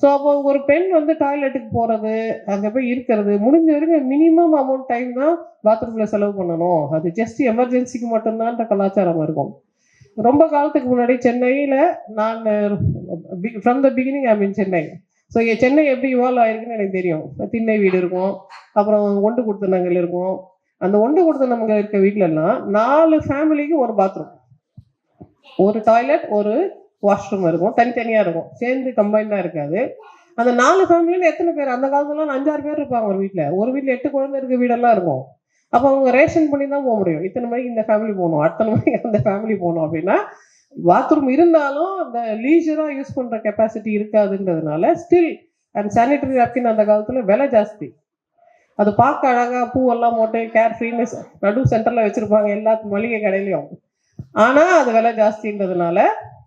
so அப்போ ஒரு பெண் வந்து டாய்லெட்டுக்கு போகிறது அங்கே போய் இருக்கிறது முடிஞ்ச வரைக்கும் மினிமம் அமௌண்ட் டைம் தான் பாத்ரூமில் செலவு பண்ணணும். அது ஜஸ்ட் எமர்ஜென்சிக்கு மட்டும்தான்ற கலாச்சாரம் இருக்கும். ரொம்ப காலத்துக்கு முன்னாடி சென்னையில் நான் from the beginning I mean Chennai so Chennai எப்படி இவால்வ் ஆயிருக்குன்னு எனக்கு தெரியும். திண்ணை வீடு இருக்கும் அப்புறம் ஒண்டு கொடுத்தனங்கள் இருக்கும். அந்த ஒண்டு கொடுத்தனங்கள் இருக்க வீட்டிலலாம் நாலு ஃபேமிலிக்கு ஒரு பாத்ரூம் ஒரு டாய்லெட் ஒரு வாஷ்ரூம் இருக்கும் தனித்தனியாக இருக்கும். சேர்ந்து கம்பைண்டாக இருக்காது. அந்த நாலு ஃபேமிலியில் எத்தனை பேர்? அந்த காலத்துலலாம் அஞ்சாறு பேர் இருப்பாங்க ஒரு வீட்டில் ஒரு வீட்டில் எட்டு குழந்தை இருக்க வீடெல்லாம் இருக்கும். அப்போ அவங்க ரேஷன் பண்ணி தான் போக முடியும். இத்தனை மணிக்கு இந்த ஃபேமிலி போகணும் அத்தனை மணிக்கு அந்த ஃபேமிலி போகணும் அப்படின்னா பாத்ரூம் இருந்தாலும் அந்த லீஜராக யூஸ் பண்ணுற கெப்பாசிட்டி இருக்காதுன்றதுனால ஸ்டில் அண்ட் சானிடரி நாப்கின் அந்த காலத்தில் விலை ஜாஸ்தி. அது பார்க்க அழகாக பூவெல்லாம் போட்டு கேர் ஃப்ரீன்னு நடு சென்டரில் வச்சுருப்பாங்க எல்லா மளிகை கடையிலையும். ஆனால் அது விலை ஜாஸ்தின்றதுனால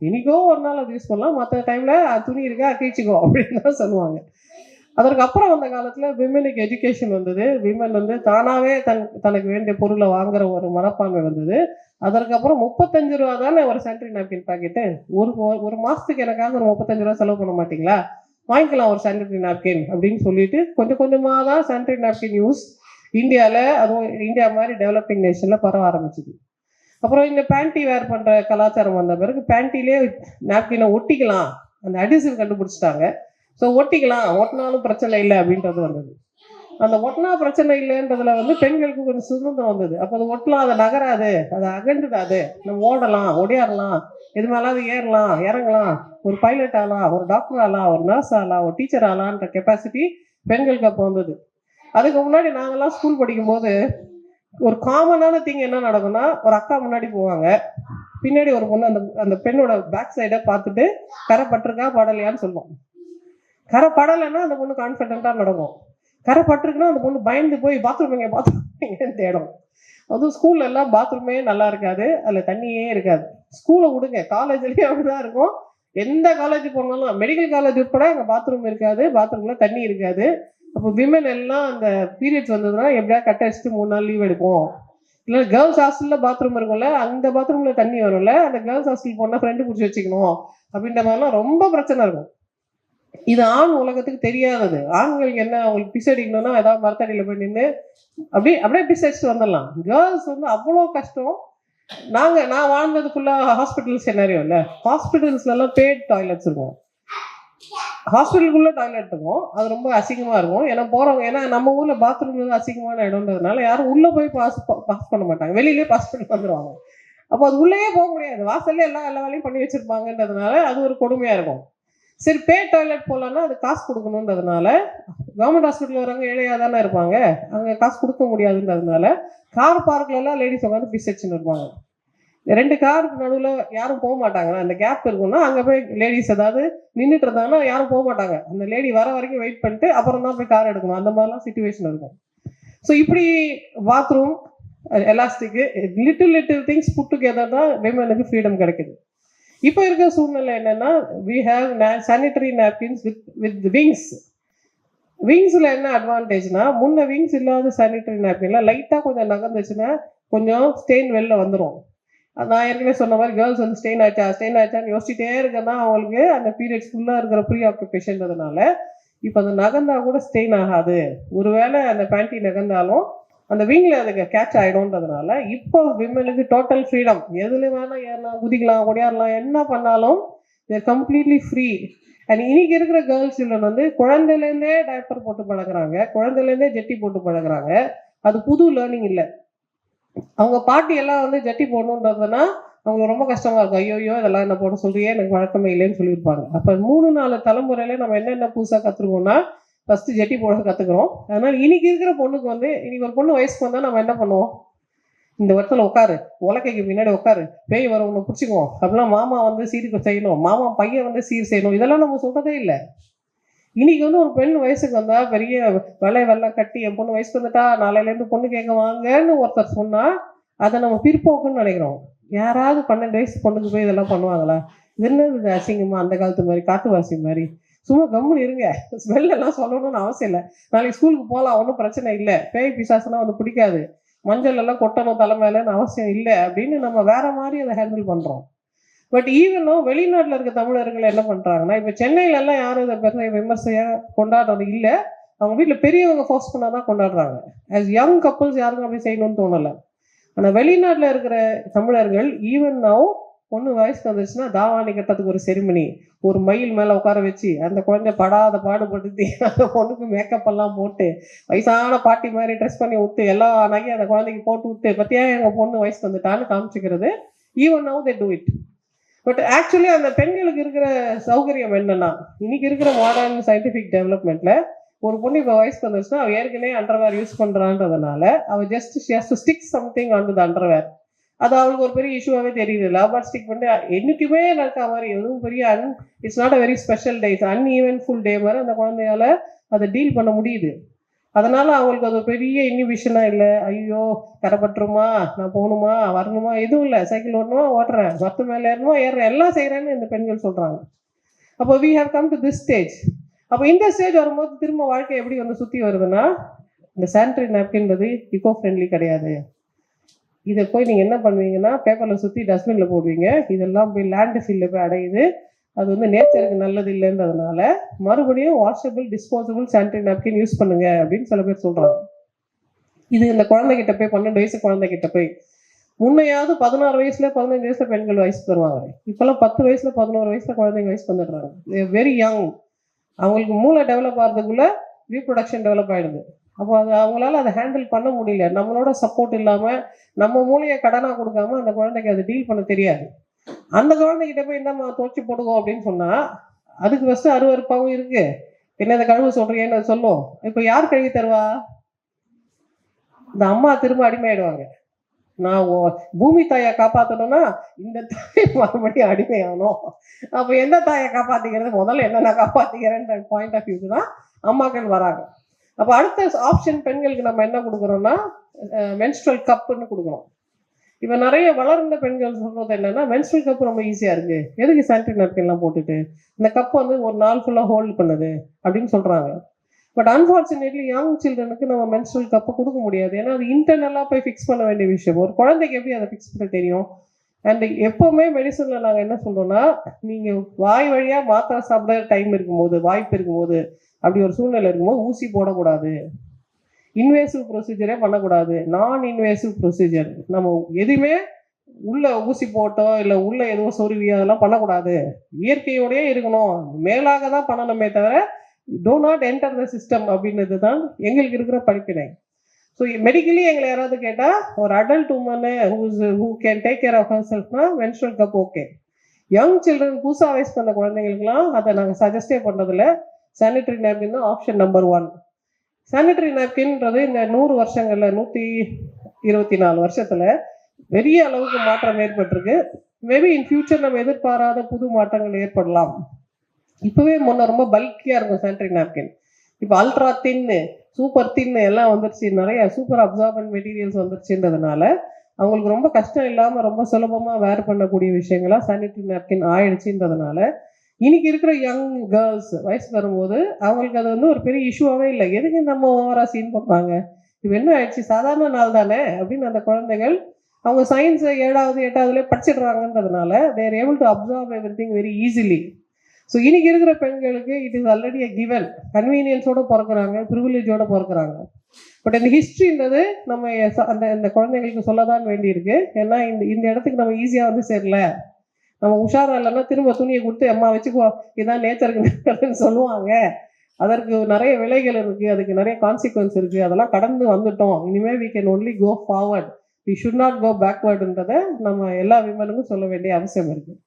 இன்னைக்கோ ஒரு நாள் அது யூஸ் பண்ணலாம். மற்ற டைமில் துணி இருக்கா? கீழ்ச்சிக்கோ. அப்படின்னு தான் சொல்லுவாங்க. அதற்கு அப்புறம் வந்த காலத்தில் விமனுக்கு எஜுகேஷன் வந்தது. விமன் வந்து தானாகவே தன் தனக்கு வேண்டிய பொருளை வாங்குற ஒரு மனப்பான்மை வந்தது. அதற்கப்புறம் முப்பத்தஞ்சு ரூபா தானே ஒரு சானிட்டரி நாப்கின் பாக்கெட்டு ஒரு ஒரு மாதத்துக்கு எனக்காக ஒரு முப்பத்தஞ்சு ரூபா செலவு பண்ண மாட்டீங்களா? வாங்கிக்கலாம் ஒரு சானிட்டரி நாப்கின் அப்படின்னு சொல்லிட்டு கொஞ்சம் கொஞ்சமாக தான் சென்ட்ரி நாப்கின் யூஸ் இந்தியாவில் அதுவும் இந்தியா மாதிரி டெவலப்பிங் நேஷனில் பரவ ஆரம்பிச்சுது. அப்புறம் இந்த பேண்டி வேர் பண்ணுற கலாச்சாரம் வந்த பிறகு பேண்டிலே நாப்கினை ஒட்டிக்கலாம். அந்த அடிசிவ் கண்டுபிடிச்சிட்டாங்க. ஸோ ஒட்டிக்கலாம். ஒட்டினாலும் பிரச்சனை இல்லை அப்படின்றது வந்தது. அந்த ஒட்டினா பிரச்சனை இல்லைன்றதுல வந்து பெண்களுக்கு கொஞ்சம் சுதந்திரம் வந்தது. அப்போ அது ஒட்டலாம் அதை நகராது அது அகண்டுடாது நம்ம ஓடலாம் ஒடியாடலாம் எது மேலாவது ஏறலாம் இறங்கலாம். ஒரு பைலட் ஆகலாம் ஒரு டாக்டர் ஆகலாம் ஒரு நர்ஸ் ஆகலாம் ஒரு டீச்சர் ஆகலான்ற கெப்பாசிட்டி பெண்களுக்கு அப்போ வந்தது. அதுக்கு முன்னாடி நாங்கள்லாம் ஸ்கூல் படிக்கும்போது ஒரு காமனான திங் என்ன நடக்கும்னா ஒரு அக்கா முன்னாடி போவாங்க. பின்னாடி ஒரு பொண்ணு அந்த அந்த பெண்ணோட பேக் சைடை பார்த்துட்டு கரை பட்டிருக்கா படலையான்னு சொல்லுவோம் கரை படலைன்னா அந்த பொண்ணு கான்ஃபிடென்ட்டாக நடக்கும். கரை பட்டிருக்குன்னா அந்த பொண்ணு பயந்து போய் பாத்ரூம் எங்கே பாத்ரூம் தேடும். அதுவும் ஸ்கூல்ல எல்லாம் பாத்ரூமே நல்லா இருக்காது. அதில் தண்ணியே இருக்காது. ஸ்கூலை விடுங்க. காலேஜ்லேயும் அப்படிதான் இருக்கும். எந்த காலேஜ் போனாலும் மெடிக்கல் காலேஜ் உட்பட அங்கே பாத்ரூம் இருக்காது. பாத்ரூம்ல தண்ணி இருக்காது. அப்போ விமன் எல்லாம் அந்த பீரியட்ஸ் வந்ததுன்னா எப்படியா கட்ட அடிச்சுட்டு மூணு நாள் லீவ் எடுப்போம். இல்லை கேர்ள்ஸ் ஹாஸ்டலில் பாத்ரூம் இருக்கும்ல அந்த பாத்ரூமில் தண்ணி வரும்ல அந்த கேர்ள்ஸ் ஹாஸ்டல் போனால் ஃப்ரெண்டு பிடிச்சி வச்சுக்கணும். அப்படின்ற மாதிரிலாம் ரொம்ப பிரச்சனை இருக்கும். இது ஆண் உலகத்துக்கு தெரியாதது. ஆண்களுக்கு என்ன அவங்களுக்கு பிஸ் அடிக்கணும்னா ஏதாவது மரத்தடியில் போய் நின்று அப்படியே அப்படியே பிஸ் அடிச்சுட்டு வந்துடலாம். கேர்ள்ஸ் வந்து அவ்வளோ கஷ்டம். நாங்கள் நான் வாழ்ந்தது ஃபுல்லாக ஹாஸ்பிட்டல் சென்னாரியோ இல்லை ஹாஸ்பிட்டல்ஸ்லாம் பேட் டாய்லெட்ஸ் இருக்கும். ஹாஸ்பிட்டலுக்குள்ள டாய்லெட் இருக்கும் அது ரொம்ப அசிங்கமாக இருக்கும். ஏன்னா போகிறவங்க ஏன்னா நம்ம ஊரில் பாத்ரூம் வந்து அசிங்கமான இடம்ன்றதுனால யாரும் உள்ளே போய் பாஸ் பாஸ் பண்ண மாட்டாங்க. வெளியிலே பாஸ் பண்ணி வந்துருவாங்க. அப்போ அது உள்ளேயே போக முடியாது. வாசல்ல எல்லா எல்லா வேலையும் பண்ணி வச்சுருப்பாங்கன்றதுனால அது ஒரு கொடுமையாக இருக்கும். சரி பே டாய்லெட் போகலான்னா அது காசு கொடுக்கணுன்றதுனால கவர்மெண்ட் ஹாஸ்பிட்டல் வரவங்க ஏழையாக தானே இருப்பாங்க. அங்கே காசு கொடுக்க முடியாதுன்றதுனால கார் பார்க்ல எல்லாம் லேடிஸ் உட்காந்து பிஸ் இருப்பாங்க. ரெண்டு காருக்கு நடுவில் யாரும் போக மாட்டாங்க. அந்த கேப் இருக்கும்னா அங்கே போய் லேடிஸ் ஏதாவது நின்றுட்டு இருந்தாங்கன்னா யாரும் போக மாட்டாங்க. அந்த லேடி வர வரைக்கும் வெயிட் பண்ணிட்டு அப்புறம் தான் போய் கார் எடுக்கணும். அந்த மாதிரிலாம் சுச்சுவேஷன் இருக்கும். ஸோ இப்படி bathroom elastic little little things put together தான் விமனுக்கு ஃப்ரீடம் கிடைக்குது. இப்போ இருக்கிற சூழ்நிலை என்னன்னா we have sanitary napkins with with wings விங்ஸில் என்ன அட்வான்டேஜ்னா முன்ன விங்ஸ் இல்லாத சானிட்டரி நாப்கின்ல லைட்டாக கொஞ்சம் நகர்ந்துச்சுன்னா கொஞ்சம் ஸ்டெயின் வெளில வந்துடும் நான் ஏற்கனவே சொன்ன மாதிரி கேர்ள்ஸ் வந்து ஸ்டெயின் ஆச்சா ஸ்டெயின் ஆச்சான்னு யோசிச்சுட்டே இருக்கதான் அவங்களுக்கு அந்த பீரியட்ஸ் ஃபுல்லாக இருக்கிற ப்ரீ ஆக்குபேஷன்றதுனால இப்போ அது நகர்ந்தா கூட ஸ்டெயின் ஆகாது. ஒருவேளை அந்த பேண்டி நகர்ந்தாலும் அந்த விங்கில் அதுக்கு கேட்ச் ஆகிடும்ன்றதுனால இப்போ விமனுக்கு டோட்டல் ஃப்ரீடம் எதுல வேணா ஏறலாம் குதிக்கலாம் ஒடையாடலாம் என்ன பண்ணாலும் தேர் கம்ப்ளீட்லி ஃப்ரீ அண்ட் இன்னைக்கு இருக்கிற கேர்ள்ஸ் சில்ட்ரன் வந்து குழந்தையிலேருந்தே டைப்பர் போட்டு பழகுறாங்க குழந்தையிலேருந்தே ஜெட்டி போட்டு பழகுறாங்க. அது புது லேர்னிங் இல்லை. அவங்க பாட்டி எல்லாம் வந்து ஜட்டி போடணுன்றதுனா அவங்களுக்கு ரொம்ப கஷ்டமா இருக்கும். ஐயோ ஐயோ இதெல்லாம் என்ன போட சொல்றியே? எனக்கு வழக்கமே இல்லைன்னு சொல்லியிருப்பாங்க. அப்போ மூணு நாலு தலைமுறையில நம்ம என்னென்ன புதுசாக கத்துருக்கோம்னா ஃபர்ஸ்ட் ஜட்டி போட கற்றுக்குறோம் அதனால இன்னைக்கு இருக்கிற பொண்ணுக்கு வந்து இன்னைக்கு ஒரு பொண்ணு வயசுக்கு வந்தால் நம்ம என்ன பண்ணுவோம்? இந்த இடத்துல உட்காரு. உலக்கைக்கு பின்னாடி உட்காரு. பேய் வர உன்னை பிடிச்சிக்குவோம். அப்படிலாம் மாமா வந்து சீருக்கு செய்யணும். மாமா பையன் வந்து சீர் செய்யணும். இதெல்லாம் நம்ம சொல்றதே இல்லை. இன்னைக்கு வந்து ஒரு பெண் வயசுக்கு வந்தா பெரிய வெள்ளை வெள்ளம் கட்டி என் பொண்ணு வயசுக்கு வந்துட்டா நாளையிலேருந்து பொண்ணு கேட்க வாங்கன்னு ஒருத்தர் சொன்னா அதை நம்ம பிற்போக்குன்னு நினைக்கிறோம். யாராவது பன்னெண்டு வயசு பொண்ணுக்கு போய் இதெல்லாம் பண்ணுவாங்களா? என்னது அசிங்கமா அந்த காலத்து மாதிரி காத்துவாசி மாதிரி. சும்மா கம்முன்னு இருங்க. ஸ்மெல் எல்லாம் சொல்லணும்னு அவசியம் இல்லை. நாளைக்கு ஸ்கூலுக்கு போகலாம் ஒன்றும் பிரச்சனை இல்லை. பேய் பிசாசெல்லாம் வந்து பிடிக்காது. மஞ்சள் எல்லாம் கொட்டணும் தலைமையிலன்னு அவசியம் இல்லை அப்படின்னு நம்ம வேற மாதிரி அதை ஹேண்டில் பண்றோம். பட் ஈவனும் வெளிநாட்டில் இருக்க தமிழர்கள் என்ன பண்ணுறாங்கன்னா இப்போ சென்னையிலலாம் யாரும் இதை பெரிய விமர்சையாக கொண்டாடுறது இல்லை. அவங்க வீட்டில் பெரியவங்க ஃபோர்ஸ் பண்ணாதான் கொண்டாடுறாங்க. ஆஸ் யங் கப்புள்ஸ் யாருக்கும் அப்படி செய்யணும்னு தோணலை. ஆனால் வெளிநாட்டில் இருக்கிற தமிழர்கள் ஈவன் நவ் பொண்ணு வயசுக்கு வந்துச்சுன்னா தாவாணி கட்டத்துக்கு ஒரு செரிமனி ஒரு மயில் மேலே உட்கார வச்சு அந்த குழந்தை படாத பாடுபடுத்தி அந்த பொண்ணுக்கு மேக்கப் எல்லாம் போட்டு வயசான பாட்டி மாதிரி ட்ரெஸ் பண்ணி விட்டு எல்லா நகையும் அந்த குழந்தைக்கு போட்டு விட்டு பற்றியா எங்கள் பொண்ணு வயசுக்கு வந்துட்டான்னு காமிச்சிக்கிறது. Even now they do it but actually அந்த பெண்களுக்கு இருக்கிற சௌகரியம் என்னன்னா இன்னைக்கு இருக்கிற மாடர்ன் சயின்டிஃபிக் டெவலப்மெண்ட்ல ஒரு பொண்ணு இப்போ வயசுக்கு வந்துச்சுன்னா அவள் ஏற்கனவே அண்டர்வேர் யூஸ் பண்றான்றதுனால அவள் just she has to stick something on to the underwear அது அவளுக்கு ஒரு பெரிய இஷ்யூவாகவே தெரியுது. லவ் ஸ்டிக் பண்ணி என்னைக்குமே நடக்க மாதிரி எதுவும் பெரிய un it's not a very special day it's uneventful day மாதிரி அந்த குழந்தையால அதை டீல் பண்ண முடியுது. அதனால அவங்களுக்கு அது பெரிய இன்ஹிபிஷனா இல்லை. ஐயோ கரைப்பட்டுருமா நான் போகணுமா? வரணுமா? எதுவும் இல்லை. சைக்கிள் ஓடணுமா ஓட்டுறேன். மரத்து மேலே ஏறணுமா? ஏறுறேன். எல்லாம் செய்கிறேன்னு இந்த பெண்கள் சொல்றாங்க. அப்போ we have come to this stage அப்போ இந்த ஸ்டேஜ் வரும்போது திரும்ப வாழ்க்கை எப்படி வந்து சுற்றி வருதுன்னா இந்த சானிடரி நாப்கின்றது இக்கோ ஃப்ரெண்ட்லி கிடையாது. இதை போய் நீங்கள் என்ன பண்ணுவீங்கன்னா பேப்பரில் சுற்றி டஸ்ட்பினில் போடுவீங்க. இதெல்லாம் போய் லேண்ட் ஃபீல்டில் போய் அடையுது. அது வந்து நேச்சருக்கு நல்லது இல்லைன்றதுனால மறுபடியும் washable disposable sanitary napkin use பண்ணுங்க அப்படின்னு சில பேர் சொல்கிறாங்க இது இந்த குழந்தைகிட்ட போய் பன்னெண்டு வயசு குழந்தைகிட்ட போய் முன்னையாவது பதினாறு வயசுல பதினஞ்சு வயசுல பெண்கள் வயசு தருவாங்க இப்பெல்லாம் பத்து வயசுல பதினோரு வயசுல குழந்தைங்க வயசு வந்துடுறாங்க. வெரி யங் அவங்களுக்கு மூளை டெவலப் ஆகிறதுக்குள்ள ரீப்ரொடக்ஷன் டெவலப் ஆயிடுது. அப்போ அது அவங்களால அதை ஹேண்டில் பண்ண முடியல. நம்மளோட சப்போர்ட் இல்லாம நம்ம மூளையை கடனா கொடுக்காம அந்த குழந்தைக்கு அதை டீல் பண்ண தெரியாது. அந்த குழந்தைகிட்ட போய் என்னம்மா துவச்சி போடுவோம் அப்படின்னு சொன்னா அதுக்கு ஃபர்ஸ்ட் அருவருப்பாகவும் இருக்கு. என்ன இந்த கழுவு சொல்றீங்கன்னு சொல்லும் இப்போ யார் கழுவி தருவா? இந்த அம்மா திரும்ப அடிமையாயிடுவாங்க. நான் பூமி தாயை காப்பாற்றணும்னா இந்த தாயை மறுபடியும் அடிமையானோம் அப்போ எந்த தாயை காப்பாத்திக்கிறது? முதல்ல என்ன நான் காப்பாத்திக்கிறேன்ற பாயிண்ட் ஆஃப் வியூக்கு தான் அம்மாக்கள் வராங்க. அப்போ அடுத்த ஆப்ஷன் பெண்களுக்கு நம்ம என்ன கொடுக்குறோம்னா மென்ஸ்ட்ரல் கப்புன்னு கொடுக்குறோம் இப்போ நிறைய வளர்ந்த பெண்கள் சொல்றது என்னன்னா மென்ஸ்ட்ரல் கப் ரொம்ப ஈஸியா இருக்கு. எதுக்கு சானிட்டரி நாப்கின்லாம் போட்டுட்டு? இந்த கப் வந்து ஒரு நாள் ஃபுல்லா ஹோல்ட் பண்ணுது அப்படின்னு சொல்றாங்க. பட் அன்பார்ச்சுனேட்லி யங் சில்ட்ரனுக்கு நம்ம மென்ஸ்ட்ரல் கப்பை கொடுக்க முடியாது. ஏன்னா அது இன்டர்னலாக போய் ஃபிக்ஸ் பண்ண வேண்டிய விஷயம். ஒரு குழந்தைக்கு எப்படி அதை ஃபிக்ஸ் பண்ண தெரியும்? அண்ட் எப்போவுமே மெடிசனில் நாங்கள் என்ன சொல்றோம்னா நீங்கள் வாய் வழியாக மாத்திரை சாப்பிட டைம் இருக்கும்போது வாய்ப்பு இருக்கும்போது அப்படி ஒரு சூழ்நிலை இருக்கும்போது ஊசி போடக்கூடாது. இன்வேசிவ் ப்ரொசீஜரே பண்ணக்கூடாது. நான் இன்வேசிவ் ப்ரொசீஜர் நம்ம எதுவுமே உள்ள ஊசி போட்டோ இல்லை உள்ள எதுவும் சொருவியோ அதெல்லாம் பண்ணக்கூடாது. இயற்கையோடயே இருக்கணும். மேலாக தான் பண்ணணுமே தவிர do not enter the system அப்படின்றது தான் எங்களுக்கு இருக்கிற படிப்பினை. ஸோ மெடிக்கலி எங்களை யாராவது கேட்டால் ஒரு adult woman who's who can take care of her செல்ஃப்னா menstrual cup okay young children புதுசாக வயசு பண்ண குழந்தைங்களுக்குலாம் அதை நாங்கள் சஜஸ்டே பண்ணுறதில்ல சானிட்டரி நேப்கின் தான் ஆப்ஷன் நம்பர் ஒன் சானிட்டரி napkinன்றது இந்த நூறு வருஷங்களில் நூற்றி இருபத்தி நாலு வருஷத்தில் பெரிய அளவுக்கு மாற்றம் ஏற்பட்டிருக்கு. மேபி இன் ஃபியூச்சர் நம்ம எதிர்பாராத புது மாற்றங்கள் ஏற்படலாம். இப்போவே முன்ன ரொம்ப பல்கியாக இருக்கும் சானிட்டரி நாப்கின் இப்போ அல்ட்ரா தின்னு சூப்பர் தின்னு எல்லாம் வந்துருச்சு. நிறைய சூப்பர் அப்சார்பன்ட் மெட்டீரியல்ஸ் வந்துருச்சுன்றதுனால அவங்களுக்கு ரொம்ப கஷ்டம் இல்லாமல் ரொம்ப சுலபமாக வேர் பண்ணக்கூடிய விஷயங்களா சானிட்டரி நாப்கின் ஆயிடுச்சுன்றதுனால இன்னைக்கு இருக்கிற யங் கேர்ள்ஸ் வயசு வரும்போது அவங்களுக்கு அது வந்து ஒரு பெரிய இஷ்யூவாகவே இல்லை. எதுக்கு நம்ம ஓவரா சீன் பண்ணுறாங்க இப்போ என்ன ஆயிடுச்சு? சாதாரண நாள் தானே அப்படின்னு அந்த குழந்தைகள் அவங்க சயின்ஸ் ஏழாவது எட்டாவதுலேயே படிச்சிடுறாங்கன்றதுனால they able to observe everything very easily so இன்னைக்கு இருக்கிற பெண்களுக்கு it is already a given கன்வீனியன்ஸோட பிறக்கிறாங்க ப்ரிவிலேஜோட பிறக்கிறாங்க. பட் இந்த ஹிஸ்ட்ரின்றது நம்ம அந்த இந்த குழந்தைங்களுக்கு சொல்ல தான் வேண்டியிருக்கு. ஏன்னா இந்த இந்த இடத்துக்கு நம்ம ஈஸியாக வந்து சேரல. நம்ம உஷாரா இல்லைன்னா திரும்ப துணியை கொடுத்து அம்மா வச்சுக்கோ இதான் நேச்சருக்கு சொல்லுவாங்க. அதற்கு நிறைய விலைகள் இருக்கு அதுக்கு நிறைய கான்சிக்வன்ஸ் இருக்கு. அதெல்லாம் கடந்து வந்துட்டோம். இனிமே we can only go forward we should not go பேக்வேர்டுன்றதை நம்ம எல்லா விமனுக்கும் சொல்ல வேண்டிய அவசியம் இருக்குது